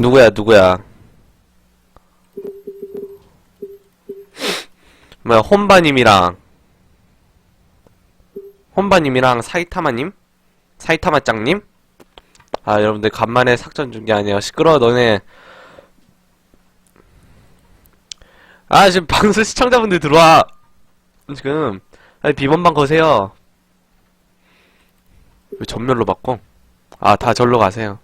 누구야, 누구야? 뭐야, 혼바님이랑, 혼바님이랑 사이타마님? 사이타마짱님? 아, 여러분들, 간만에 삭전 준 게 아니에요. 시끄러워, 너네. 아, 지금 방송 시청자분들 들어와. 지금, 아니, 비번방 거세요. 왜 전멸로 바꿔? 아, 다 절로 가세요.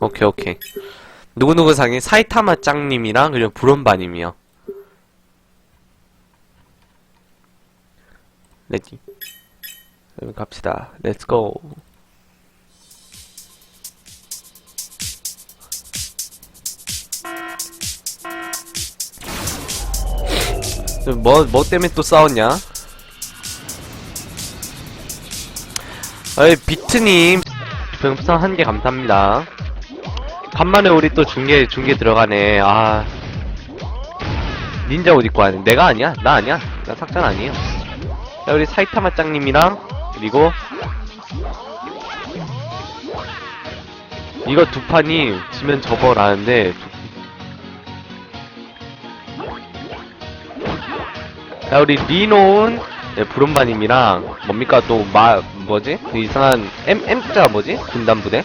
오케이, 오케이. 누구누구 상이 사이타마 짱님이랑 그리고 브론바님이요. 레디. 그럼 갑시다. 렛츠고. 뭐, 뭐 때문에 또 싸웠냐? 어이, 비트님. 별풍선 한개 감사합니다. 간만에 우리 또 중계, 중계 들어가네. 아. 닌자 옷 입고 하네. 내가 아니야. 나 아니야. 나 삭전 아니에요. 자, 우리 사이타마 짱님이랑, 그리고, 이거 두 판이 지면 접어라는데, 자, 우리 리노운, 네, 브론바님이랑, 뭡니까, 또, 마, 뭐지? 그 이상한, M, M자 뭐지? 군단 부대?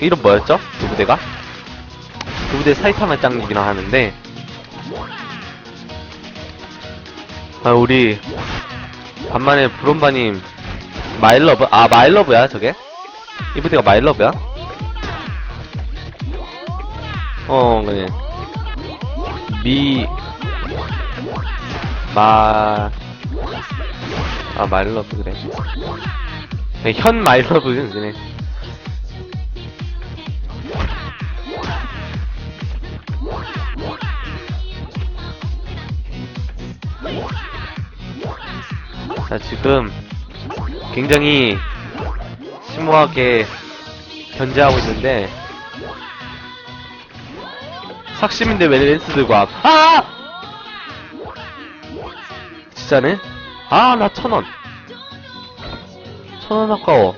이름 뭐였죠? 그 부대가? 그 부대 사이타마 짱님이랑 하는데, 아, 우리, 간만에 브론바님, 마일러브? 아, 마일러브야, 저게? 이 부대가 마일러브야? 어, 그래. 미, 마, 아, 마일러브, 그래. 네, 현 마일러브, 그래. 자, 지금 굉장히 심오하게 견제하고 있는데 삭심인데 왜 렌스 들고 와? 아! 진짜네? 아, 나 천원. 천원 아까워.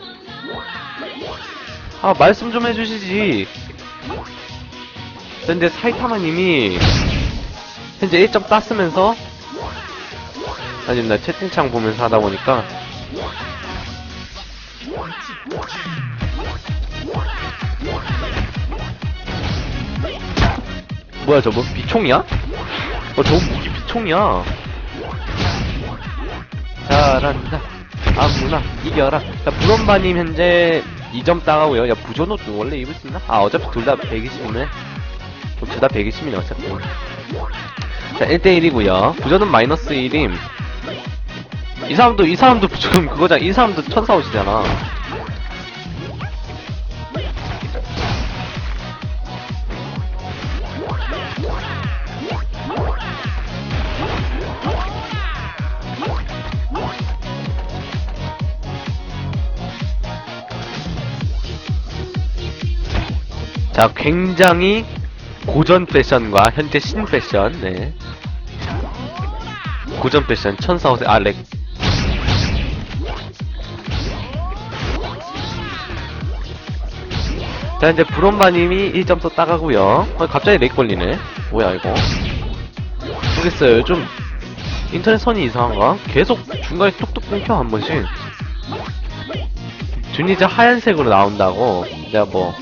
아, 말씀 좀 해주시지. 근데 사이타마님이 현재 1점 땄으면서 아니 나 채팅창 보면서 하다 보니까. 뭐야 저거? 비총이야? 어 저거 무기 비총이야. 잘한다. 아무나 이겨라. 자 브론바님 현재 2점 따가고요. 야 부전옷 원래 입을 수 있나? 아 어차피 둘 다 120이네. 둘다 120이네 어차피. 자 1대1이고요. 부전은 마이너스 1임 이 사람도 이 사람도 지금 그거잖아. 이 사람도 천사 옷이잖아. 자 굉장히 고전 패션과 현재 신 패션 네. 고전 패션 천사 옷에 아렉 자 이제 브론바님이 1점 또 따가고요. 어, 갑자기 렉 걸리네. 뭐야 이거? 모르겠어요. 좀 인터넷 선이 이상한가? 계속 중간에 뚝뚝 끊겨 한 번씩. 이제 하얀색으로 나온다고. 내가 뭐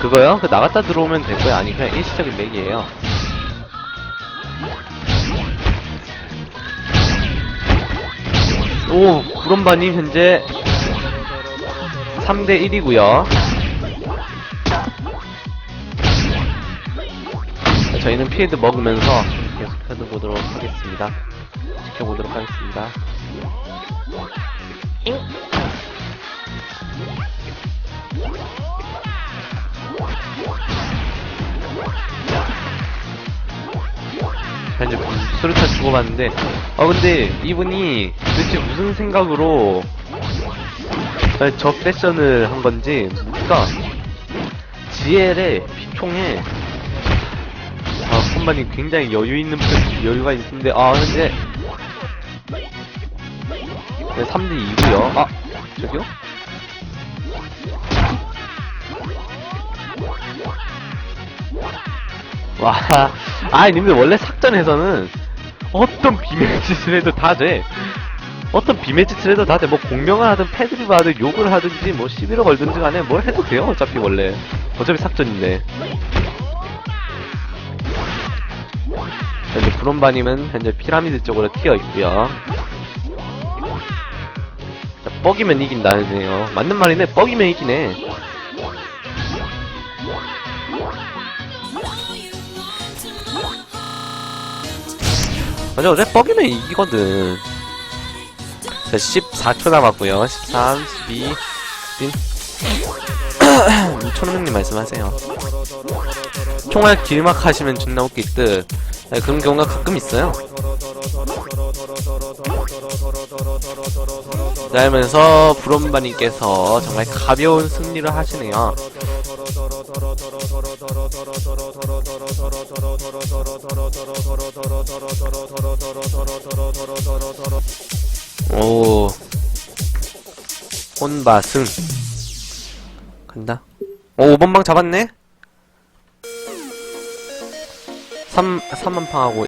그거요? 그 나갔다 들어오면 될 거야 아니 그냥 일시적인 렉이에요. 오 브론바님 현재 3대 1이고요 저희는 피해드 먹으면서 계속 펴보도록 하겠습니다. 지켜보도록 하겠습니다. 잉? 자, 이제 수류탄 주고받는데, 아, 근데 이분이 도대체 무슨 생각으로 저 패션을 한 건지, 뭔가, GL의 피총에 아, 선반님 굉장히 여유 있는 편, 여유가 있는데, 아, 현재, 네, 3대 2구요. 아, 저기요? 와, 아, 님들 원래 삭전에서는 어떤 비매짓을 해도 다 돼. 어떤 비매짓을 해도 다 돼. 뭐 공명을 하든 패드립 하든 욕을 하든지 뭐 시비를 걸든지 간에 뭘 해도 돼요. 어차피 원래. 어차피 삭전인데. 현재 브론바님은 현재 피라미드 쪽으로 튀어 있고요. 자, 뻑이면 이긴다네요. 맞는 말이네. 뻑이면 이기네. 맞아, 어제 뻑이면 이기거든. 자, 14초 남았고요. 13, 12, 10. 초능님 말씀하세요. 총알 길막 하시면 존나 웃길 듯. 네, 그런 경우가 가끔 있어요. 그러면서 브롬바님께서 정말 가벼운 승리를 하시네요. 오. 혼바승. 간다. 오, 5번 방 잡았네? 3, 3만팡하고